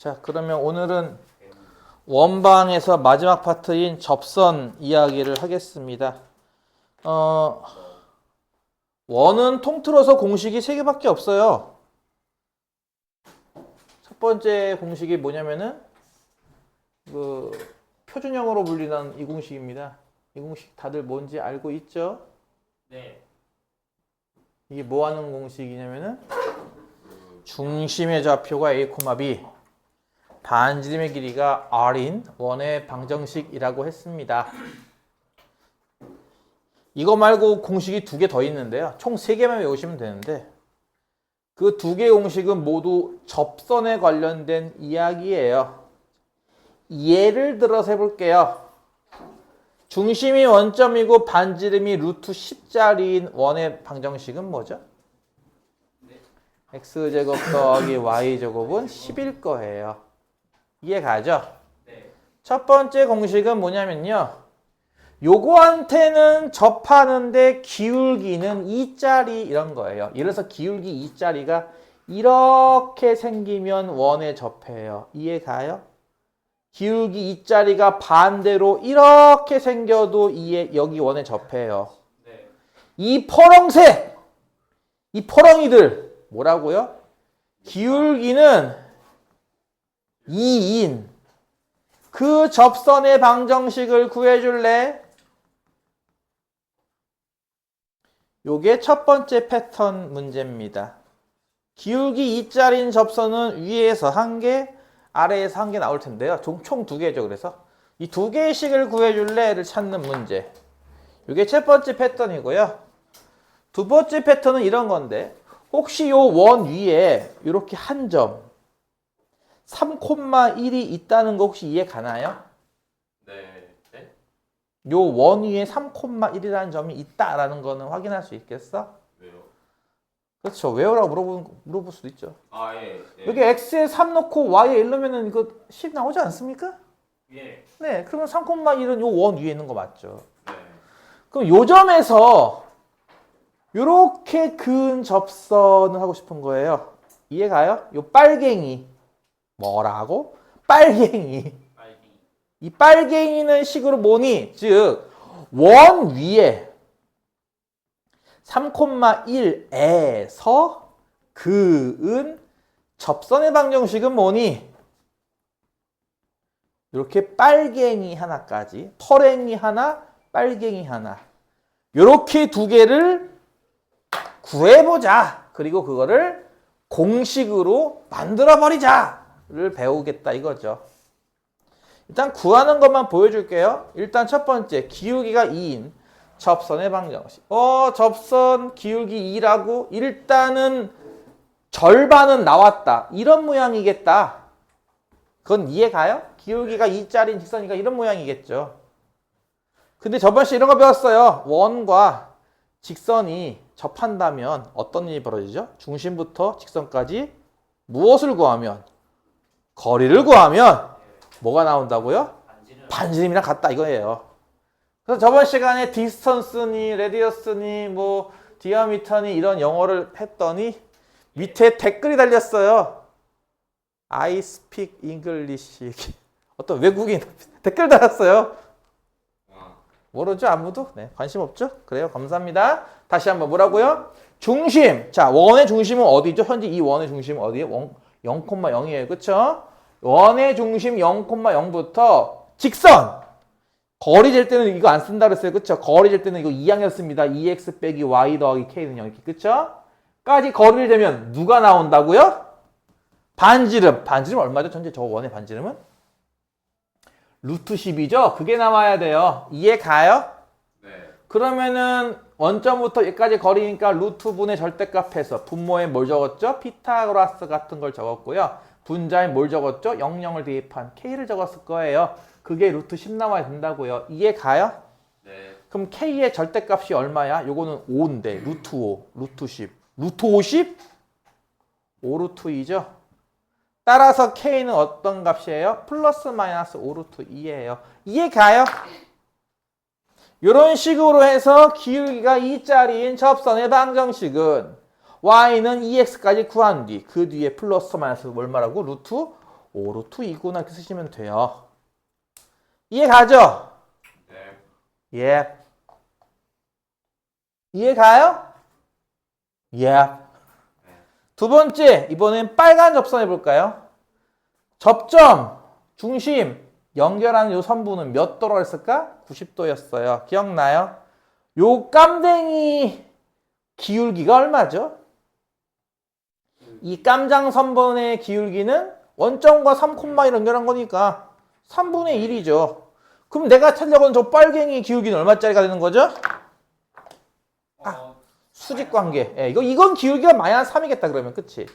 자, 그러면 오늘은 원방에서 마지막 파트인 접선 이야기를 하겠습니다. 어, 원은 통틀어서 공식이 세 개밖에 없어요. 첫 번째 공식이 뭐냐면은 그 표준형으로 불리는 이 공식입니다. 이 공식 다들 뭔지 알고 있죠? 네. 이게 뭐 하는 공식이냐면은 중심의 좌표가 a, b 반지름의 길이가 r인 원의 방정식이라고 했습니다. 이거 말고 공식이 두 개 더 있는데요. 총 세 개만 외우시면 되는데 그 두개 공식은 모두 접선에 관련된 이야기예요. 예를 들어서 해볼게요. 중심이 원점이고 반지름이 루트 10짜리인 원의 방정식은 뭐죠? x제곱 더하기 y제곱은 10일 거예요. 이해 가죠? 네. 첫 번째 공식은 뭐냐면요. 요거한테는 접하는데 기울기는 2짜리 이런 거예요. 예를 들어서 기울기 2짜리가 이렇게 생기면 원에 접해요. 이해 가요? 기울기 2짜리가 반대로 이렇게 생겨도 이에 여기 원에 접해요. 네. 이 포렁새, 이 포렁이들 뭐라고요? 기울기는 2인 그 접선의 방정식을 구해줄래? 요게 첫 번째 패턴 문제입니다. 기울기 2짜리인 접선은 위에서 한 개, 아래에서 한 개 나올 텐데요. 총 두 개죠. 그래서 이 두 개의 식을 구해줄래를 찾는 문제. 이게 첫 번째 패턴이고요. 두 번째 패턴은 이런 건데 혹시 요 원 위에 이렇게 한 점 3,1이 있다는 거 혹시 이해 가나요? 네. 네. 요 원 위에 3,1이라는 점이 있다라는 거는 확인할 수 있겠어? 왜요? 그렇죠. 왜요라고 물어보는, 물어볼 수도 있죠. 아 예. 네. 여기 x에 3 넣고 y에 1 넣으면 이거 10 나오지 않습니까? 예. 네. 그러면 3,1은 요 원 위에 있는 거 맞죠? 네. 그럼 요 점에서 요렇게 근 접선을 하고 싶은 거예요. 이해 가요? 요 빨갱이. 뭐라고? 빨갱이. 이 빨갱이는 식으로 뭐니? 즉, 원 위에 3,1에서 그은 접선의 방정식은 뭐니? 이렇게 빨갱이 하나까지, 털갱이 하나, 빨갱이 하나. 이렇게 두 개를 구해보자. 그리고 그거를 공식으로 만들어버리자 를 배우겠다 이거죠. 일단 구하는 것만 보여줄게요. 일단 첫 번째 기울기가 2인 접선의 방정식. 어 접선 기울기 2라고 일단은 절반은 나왔다. 이런 모양이겠다. 그건 이해 가요? 기울기가 2짜리인 직선이니까 이런 모양이겠죠. 근데 저번 시간 이런 거 배웠어요. 원과 직선이 접한다면 어떤 일이 벌어지죠? 중심부터 직선까지 무엇을 구하면 거리를 구하면 뭐가 나온다고요? 반지름이랑 같다 이거예요. 그래서 저번 시간에 디스턴스니 레디어스니 뭐 디아미터니 이런 영어를 했더니 밑에 댓글이 달렸어요. I speak English. 어떤 외국인 댓글 달았어요. 아, 모르죠 아무도? 네 관심 없죠? 그래요 감사합니다. 다시 한번 뭐라고요? 중심. 자 원의 중심은 어디죠? 현재 이 원의 중심은 어디예요? 0,0이에요. 그쵸? 원의 중심 0,0부터 직선. 거리 잴 때는 이거 안 쓴다 그랬어요. 그쵸? 거리 잴 때는 이거 2항이었 습니다 2x 빼기 y 더하기 k는 0 이렇게. 그쵸? 까지 거리를 재면 누가 나온다고요? 반지름. 반지름 얼마죠? 전체 저 원의 반지름은? 루트 10이죠? 그게 나와야 돼요. 이해 가요? 네. 그러면은 원점부터 여기까지 거리니까 루트 분의 절대값에서 분모에 뭘 적었죠? 피타고라스 같은 걸 적었고요. 분자에 뭘 적었죠? 00을 대입한 k를 적었을 거예요. 그게 루트 10 나와야 된다고요. 이해 가요? 네. 그럼 k의 절대값이 얼마야? 요거는 5인데 루트 5, 루트 10. 루트 50? 5 루트 2죠? 따라서 k는 어떤 값이에요? 플러스 마이너스 5 루트 2예요. 이해 가요? 이런 식으로 해서 기울기가 2짜리인 접선의 방정식은 y는 2x까지 구한 뒤 그 뒤에 플러스 마이너스 뭘 말하고 루트 5 루트 2구나 이렇게 쓰시면 돼요. 이해 가죠? 네. 예. 이해 가요? 예. 두 번째, 이번엔 빨간 접선 해볼까요? 접점, 중심, 연결하는 요 선부는 몇 도로 했을까? 90도였어요. 기억나요? 요 깜댕이 기울기가 얼마죠? 이 깜장 선번의 기울기는 원점과 3콤마를 연결한 거니까 3분의 1이죠. 그럼 내가 찾려고 하는 저 빨갱이 기울기는 얼마짜리가 되는 거죠? 어, 수직 관계. 예, 이거 이건 기울기가 마이너스 3이겠다 그러면 그치? 예.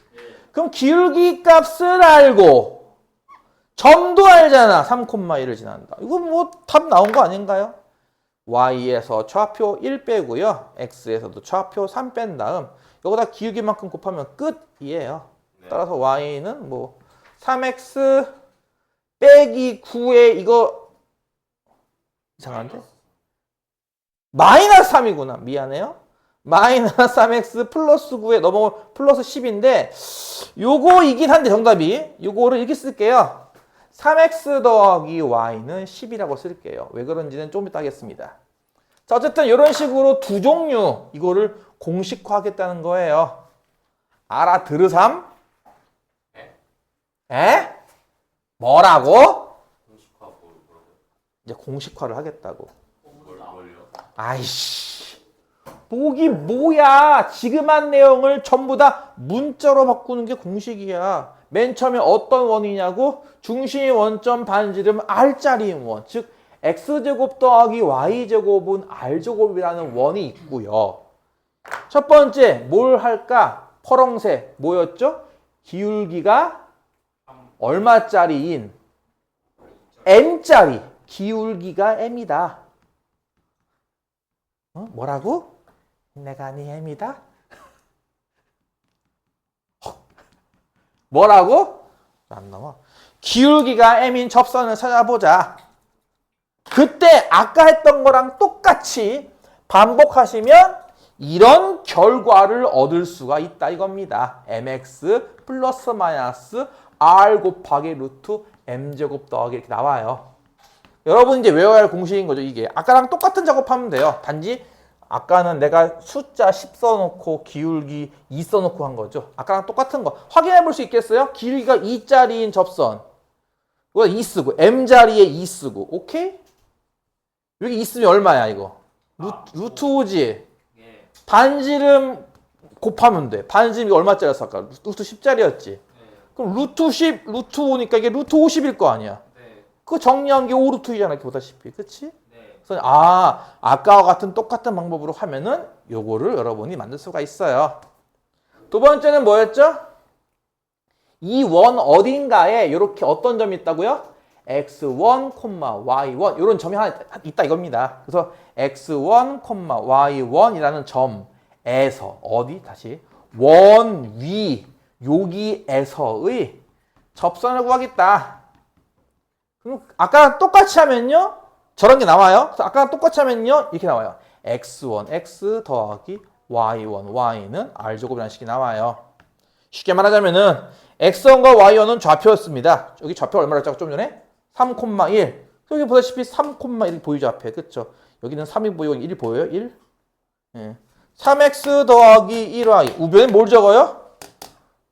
그럼 기울기 값을 알고 점도 알잖아. 3,1을 지난다. 이거 뭐 답 나온 거 아닌가요? y에서 좌표 1 빼고요. x에서도 좌표 3 뺀 다음 여기다 기울기만큼 곱하면 끝이에요. 네. 따라서 y는 뭐 3x 빼기 9에 이거 이상한데? 마이너스 3이구나. 미안해요. 마이너스 3x 플러스 9에 넘어올 플러스 10인데 요거이긴 한데 정답이 요거를 이렇게 쓸게요. 3x 더하기 y는 10이라고 쓸게요. 왜 그런지는 좀 이따 하겠습니다. 자, 어쨌든 이런 식으로 두 종류 이거를 공식화하겠다는 거예요. 알아들으삼? 에? 뭐라고? 이제 공식화를 하겠다고. 아이씨. 목이 뭐야? 지금 한 내용을 전부 다 문자로 바꾸는 게 공식이야. 맨 처음에 어떤 원이냐고? 중심 원점 반지름 R자리인 원. 즉, X제곱 더하기 Y제곱은 R제곱이라는 원이 있고요. 첫 번째, 뭘 할까? 퍼렁색. 뭐였죠? 기울기가 얼마짜리인 M짜리. 기울기가 M이다. 어? 뭐라고? 내가 네 M이다? 뭐라고? 안 나와. 기울기가 M인 접선을 찾아보자. 그때 아까 했던 거랑 똑같이 반복하시면 이런 결과를 얻을 수가 있다 이겁니다. mx 플러스 마이너스 r 곱하기 루트 m제곱 더하기 이렇게 나와요. 여러분 이제 외워야 할 공식인 거죠 이게. 아까랑 똑같은 작업하면 돼요. 단지 아까는 내가 숫자 10 써놓고 기울기 2 써놓고 한 거죠. 아까랑 똑같은 거. 확인해 볼 수 있겠어요? 길이가 2짜리인 접선. 이거 2 쓰고 m자리에 2 쓰고 오케이? 여기 2 쓰면 얼마야 이거? 루, 루트 5지? 예. 반지름 곱하면 돼. 반지름이 얼마짜리였어 아까? 루트 10짜리였지? 네. 그럼 루트 10, 루트 5니까 이게 루트 50일 거 아니야? 네. 그 정리한 게 5루트 2잖아 이렇게 보다시피. 그치? 네. 그래서 아 아까와 같은 똑같은 방법으로 하면은 요거를 여러분이 만들 수가 있어요. 두 번째는 뭐였죠? 이 원 어딘가에 이렇게 어떤 점이 있다고요? X1, y1 이런 점이 하나 있다 이겁니다. 그래서 x1, y1이라는 점에서 어디 다시 원 위 여기에서의 접선을 구하겠다. 그럼 아까랑 똑같이 하면요. 저런 게 나와요. 아까랑 똑같이 하면요. 이렇게 나와요. x1, x 더하기 y1, y는 r제곱이라는 식이 나와요. 쉽게 말하자면은 x1과 y1은 좌표였습니다. 여기 좌표 얼마나 짰고 좀 전에? 3,1. 여기 보다시피 3,1 보이죠 앞에. 그쵸? 여기는 3이 보이고 1이 보여요? 1? 예. 3x 더하기 1y. 우변에 뭘 적어요?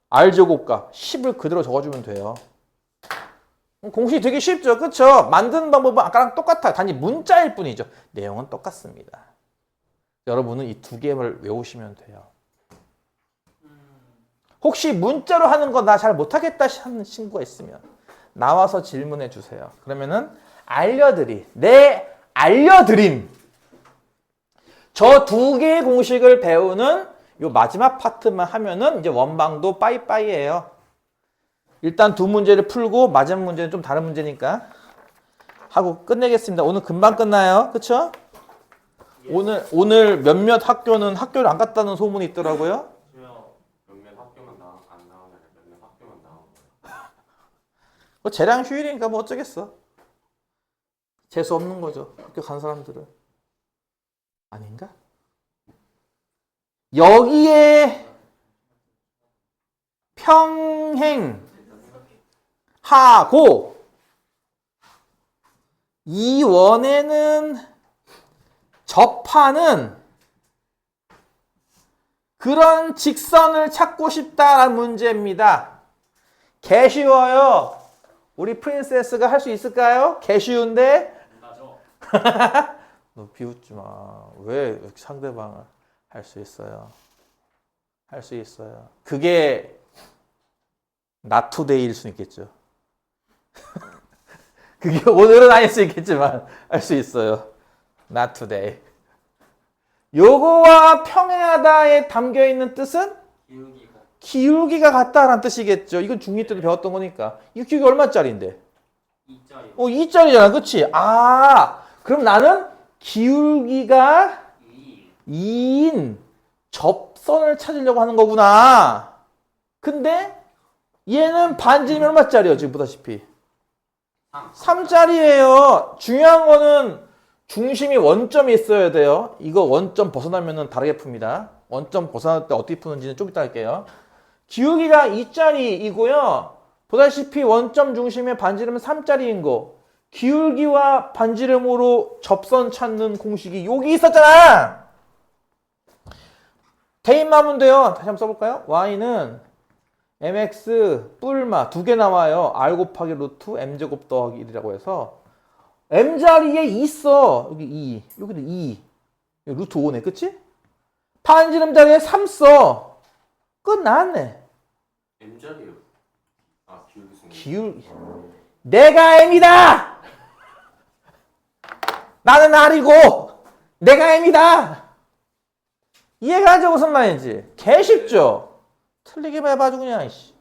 r제곱과 10을 그대로 적어주면 돼요. 공식이 되게 쉽죠. 그쵸? 만드는 방법은 아까랑 똑같아요. 단지 문자일 뿐이죠. 내용은 똑같습니다. 여러분은 이 두 개를 외우시면 돼요. 혹시 문자로 하는 거 나 잘 못하겠다 하는 친구가 있으면 나와서 질문해 주세요. 그러면은 알려드리, 내 알려드림. 저 두 개의 공식을 배우는 요 마지막 파트만 하면은 이제 원방도 빠이빠이예요. 일단 두 문제를 풀고 마지막 문제는 좀 다른 문제니까 하고 끝내겠습니다. 오늘 금방 끝나요. 그쵸? 오늘 오늘 몇몇 학교는 학교를 안 갔다는 소문이 있더라고요. 몇몇 학교만 나안 나오면 몇몇 학교만 나오고. 뭐 재량 휴일이니까 뭐 어쩌겠어. 재수 없는 거죠. 학교 간 사람들은. 아닌가? 여기에 평행 하고 이 원에는 접하는 그런 직선을 찾고 싶다라는 문제입니다. 개 쉬워요. 우리 프린세스가 할 수 있을까요? 개 쉬운데? 나죠. 너 비웃지 마. 왜 상대방을 할 수 있어요? 할 수 있어요. 그게 나투데이일 수 있겠죠. 그게 오늘은 아닐 수 있겠지만 할 수 있어요. Not today. 요거와 평행하다에 담겨 있는 뜻은 기울기가 기울기가 같다라는 뜻이겠죠. 이건 중2 때도 배웠던 거니까. 이 기울기 얼마짜리인데? 2짜리. 어, 2짜리잖아. 그치? 아, 그럼 나는 기울기가 2. 2인 접선을 찾으려고 하는 거구나. 근데 얘는 반지름이 얼마짜리요? 지금 보다시피. 3. 3짜리예요. 중요한 거는 중심이 원점이 있어야 돼요. 이거 원점 벗어나면은 다르게 풉니다. 원점 벗어날 때 어떻게 푸는지는 좀 이따 할게요. 기울기가 2짜리이고요. 보다시피 원점 중심의 반지름은 3짜리인 거. 기울기와 반지름으로 접선 찾는 공식이 여기 있었잖아. 대입만 하면 돼요. 다시 한번 써볼까요? y는 mx 뿔마 두 개 나와요. r 곱하기 루트 m제곱 더하기 1이라고 해서 m 자리에 있어. 여기 2. 여기도 2. 여기 루트 5네. 그치? 반지름 자리에 3 써. 끝났네. M자리요. 아 기울기 수. 기울 내가 m이다. 나는 r이고 내가 m이다. 이해가죠 무슨 말인지? 개 쉽죠? 틀리기만 해봐도 그냥 씨.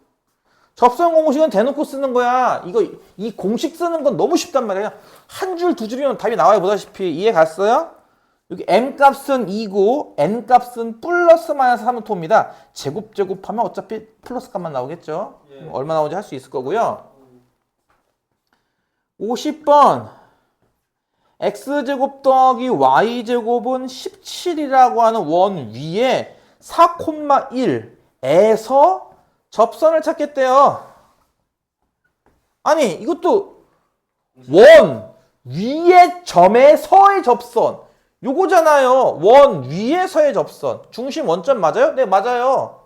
접선 공식은 대놓고 쓰는 거야. 이거 이 공식 쓰는 건 너무 쉽단 말이야. 한 줄 두 줄이면 답이 나와요. 보다시피 이해 갔어요? 여기 m 값은 2고 n 값은 플러스 마이너스 3은 토입니다. 제곱 제곱하면 어차피 플러스 값만 나오겠죠. 예. 얼마 나오는지 할 수 있을 거고요. 50번 x제곱 더하기 y제곱은 17이라고 하는 원 위에 4,1에서 접선을 찾겠대요. 아니 이것도 원 위의 점에서의 접선 요거잖아요. 원 위에서의 접선 중심 원점 맞아요? 네 맞아요.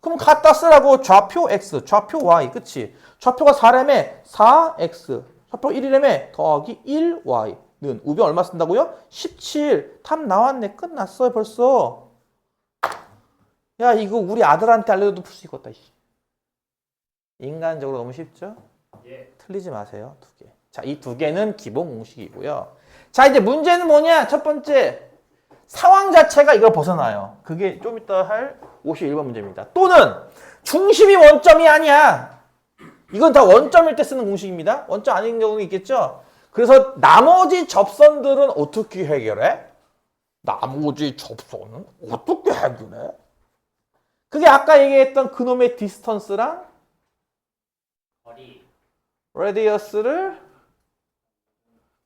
그럼 갖다 쓰라고 좌표 x, 좌표 y, 그치? 좌표가 4램에 4x, 좌표 1이램에 더하기 1y는 우변 얼마 쓴다고요? 17. 답 나왔네. 끝났어요, 벌써. 야, 이거 우리 아들한테 알려도 풀 수 있겠다. 인간적으로 너무 쉽죠? 예. 틀리지 마세요. 두 개. 자, 이 두 개는 기본 공식이고요. 자, 이제 문제는 뭐냐? 첫 번째. 상황 자체가 이걸 벗어나요. 그게 좀 이따 할 51번 문제입니다. 또는 중심이 원점이 아니야. 이건 다 원점일 때 쓰는 공식입니다. 원점 아닌 경우는 있겠죠? 그래서 나머지 접선들은 어떻게 해결해? 나머지 접선은 어떻게 해결해? 그게 아까 얘기했던 그놈의 디스턴스랑 거리. 레디어스를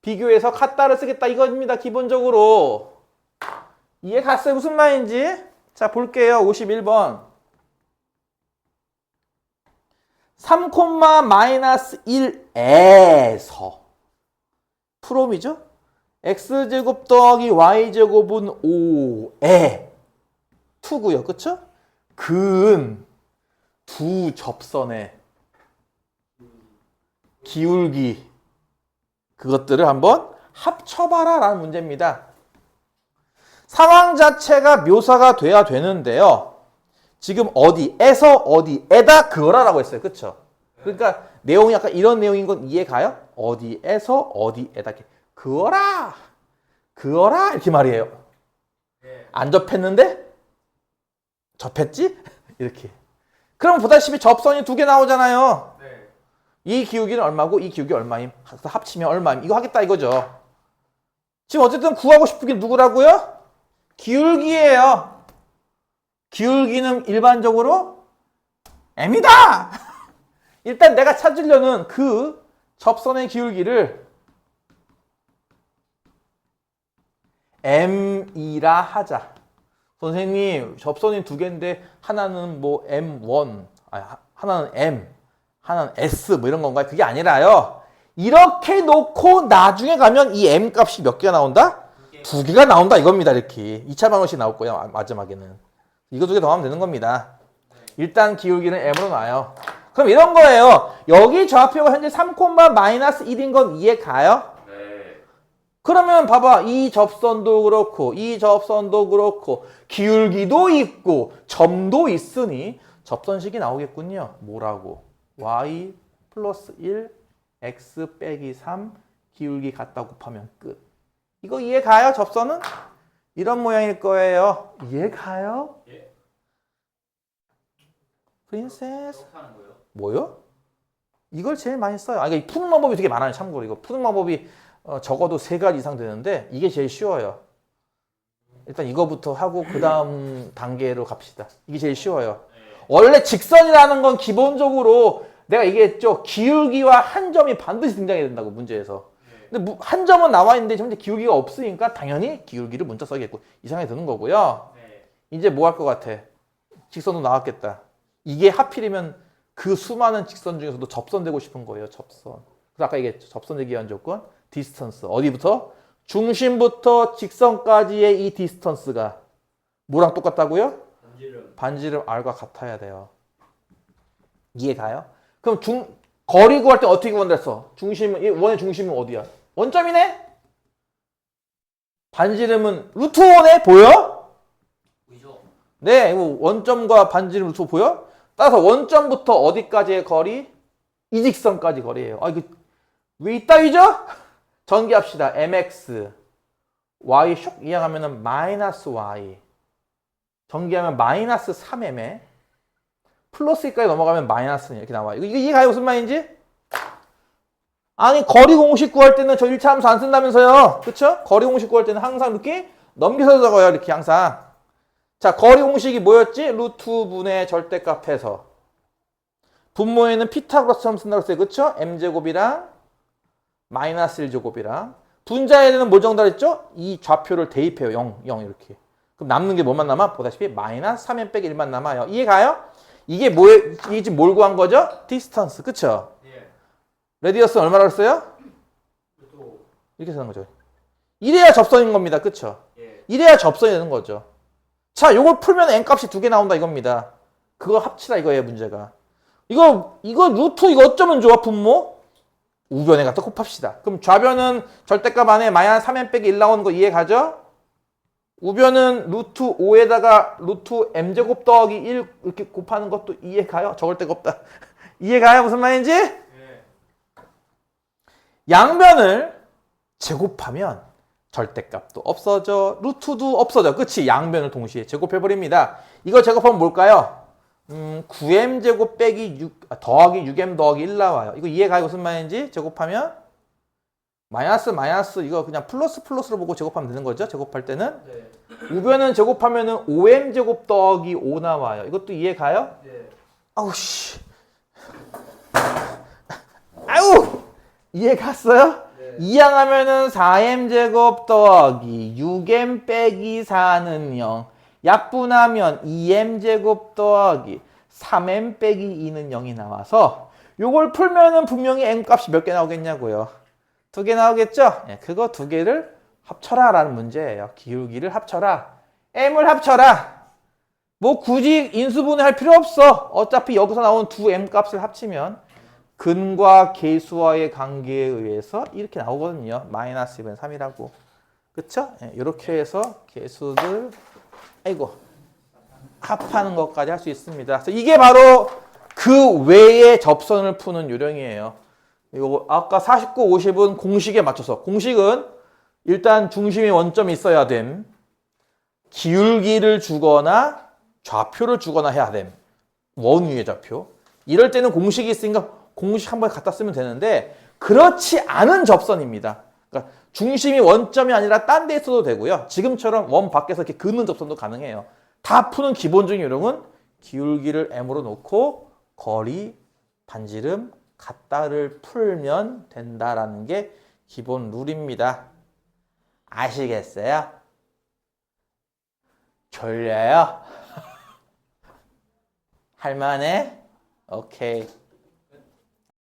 비교해서 카타를 쓰겠다 이겁니다. 기본적으로. 이해 갔어요? 무슨 말인지? 자, 볼게요. 51번. 3, 마이너스 1에서 프롬이죠? x제곱 더하기 y제곱은 5에 2고요. 그쵸? 근두 접선의 기울기 그것들을 한번 합쳐봐라 라는 문제입니다. 상황 자체가 묘사가 돼야 되는데요. 지금 어디에서 어디에다 그거라라고 했어요. 그쵸? 그러니까 내용이 약간 이런 내용인 건 이해 가요? 어디에서 어디에다 그거라 그거라 이렇게 말이에요. 예. 안 접했는데 접했지? 이렇게. 그럼 보다시피 접선이 두 개 나오잖아요. 네. 이 기울기는 얼마고 이 기울기 얼마임? 합치면 얼마임? 이거 하겠다 이거죠. 지금 어쨌든 구하고 싶은 게 누구라고요? 기울기예요. 기울기는 일반적으로 m이다. 일단 내가 찾으려는 그 접선의 기울기를 m이라 하자. 선생님, 접선이 두 개인데 하나는 뭐 m1, 아 하나는 m, 하나는 S 뭐 이런 건가요? 그게 아니라요. 이렇게 놓고 나중에 가면 이 M 값이 몇 개가 나온다? 두개 두 개가 나온다 이겁니다. 이렇게 2차 방정식 나올 거예요. 마- 마지막에는. 이거 두 개 더 하면 되는 겁니다. 일단 기울기는 M으로 놔요. 그럼 이런 거예요. 여기 좌표가 현재 3, 마이너스 1인 건 이해 가요? 네. 그러면 봐봐. 이 접선도 그렇고 이 접선도 그렇고 기울기도 있고 점도 있으니 접선식이 나오겠군요. 뭐라고? Y 플러스 1 x 빼기 3 기울기 같다 곱하면 끝. 이거 이해 가요? 접선은? 이런 모양일 거예요. 이해 가요? 예. 프린세스 거예요? 뭐요? 이걸 제일 많이 써요. 아, 이거 푸는 방법이 되게 많아요. 참고로 이거 푸는 방법이 어, 적어도 세 가지 이상 되는데 이게 제일 쉬워요. 일단 이거부터 하고 그 다음 단계로 갑시다. 이게 제일 쉬워요. 네. 원래 직선이라는 건 기본적으로 내가 얘기했죠. 기울기와 한 점이 반드시 등장해야 된다고 문제에서. 네. 근데 무- 한 점은 나와 있는데 현재 기울기가 없으니까 당연히 기울기를 문자 써야겠고 이상하게 드는 거고요. 네. 이제 뭐 할 것 같아? 직선도 나왔겠다. 이게 하필이면 그 수많은 직선 중에서도 접선되고 싶은 거예요. 접선. 그래서 아까 얘기했죠. 접선되기 위한 조건 디스턴스. 어디부터? 중심부터 직선까지의 이 디스턴스가 뭐랑 똑같다고요? 반지름 반지름 r과 같아야 돼요. 이해 가요? 그럼 중 거리 구할 때 어떻게 구한댔어? 중심은 이 원의 중심은 어디야? 원점이네. 반지름은 루트 5네 보여? 보이죠? 네, 이거 원점과 반지름 루트 5 보여? 따라서 원점부터 어디까지의 거리? 이 직선까지 거리예요. 아 이거 왜 이따위죠? 전개합시다. mx y 쇽 이항하면은 마이너스 y 전개하면 마이너스 3m에 플러스까지 넘어가면 마이너스 이렇게 나와요. 이거, 이거 이해가요? 무슨 말인지? 아니 거리 공식 구할 때는 저 1차 함수 안 쓴다면서요. 그쵸? 거리 공식 구할 때는 항상 이렇게 넘겨서 적어요. 이렇게 항상. 자, 거리 공식이 뭐였지? 루트 분의 절대값에서 분모에는 피타고라스처럼 쓴다고 했어요. 그쵸? m제곱이랑 마이너스 1제곱이랑 분자에는 뭘 정답했죠? 이 좌표를 대입해요. 0, 0 이렇게. 그럼 남는 게 뭐만 남아? 보다시피 마이너스 3m 빼기 1만 남아요. 이해 가요? 이게 뭐에 이게 지금 뭘 구한 거죠? 디스턴스. 그쵸? 네. 레디어스 얼마라고 했어요? 또 이렇게 쓰는 거죠. 이래야 접선인 겁니다. 그쵸? 예. 이래야 접선이 되는 거죠. 자, 요걸 풀면 n 값이 두 개 나온다 이겁니다. 그거 합치라 이거예요, 문제가. 이거 이거 루트 이거 어쩌면 좋아, 분모? 우변에 갖다 곱합시다. 그럼 좌변은 절대값 안에 마이너스 3n 빼기 1 나오는 거 이해 가죠? 우변은 루트 5에다가 루트 m제곱 더하기 1 이렇게 곱하는 것도 이해 가요? 적을 데가 없다. 이해 가요? 무슨 말인지? 예. 양변을 제곱하면 절대값도 없어져 루트도 없어져 그치 양변을 동시에 제곱해버립니다 이거 제곱하면 뭘까요 음 9m 제곱 빼기 6 아, 더하기 6m 더하기 1 나와요 이거 이해가요 무슨 말인지 제곱하면 마이너스 마이너스 이거 그냥 플러스 플러스로 보고 제곱하면 되는 거죠 제곱할 때는 네. 우변은 제곱하면은 5m 제곱 더하기 5 나와요 이것도 이해 가요 네. 아우 씨 아우 이해 갔어요? 네. 이항하면은 4m 제곱 더하기 6m 빼기 4는 0 약분하면 2m 제곱 더하기 3m 빼기 2는 0이 나와서 요걸 풀면은 분명히 m 값이 몇 개 나오겠냐고요 두 개 나오겠죠? 예, 그거 두 개를 합쳐라 라는 문제예요 기울기를 합쳐라 m을 합쳐라 뭐 굳이 인수분해 할 필요 없어 어차피 여기서 나온 두 m 값을 합치면 근과 계수와의 관계에 의해서 이렇게 나오거든요. 마이너스 2분 3이라고. 그쵸? 예, 이렇게 해서 계수들, 아이고, 합하는 것까지 할 수 있습니다. 이게 바로 그 외의 접선을 푸는 요령이에요. 이거 아까 49, 50은 공식에 맞춰서. 공식은 일단 중심이 원점이 있어야 됨. 기울기를 주거나 좌표를 주거나 해야 됨. 원위의 좌표. 이럴 때는 공식이 있으니까 공식 한 번에 갖다 쓰면 되는데 그렇지 않은 접선입니다. 그러니까 중심이 원점이 아니라 딴 데 있어도 되고요. 지금처럼 원 밖에서 이렇게 긋는 접선도 가능해요. 다 푸는 기본적인 요령은 기울기를 m으로 놓고 거리, 반지름, 같다를 풀면 된다라는 게 기본 룰입니다. 아시겠어요? 졸려요? 할만해? 오케이.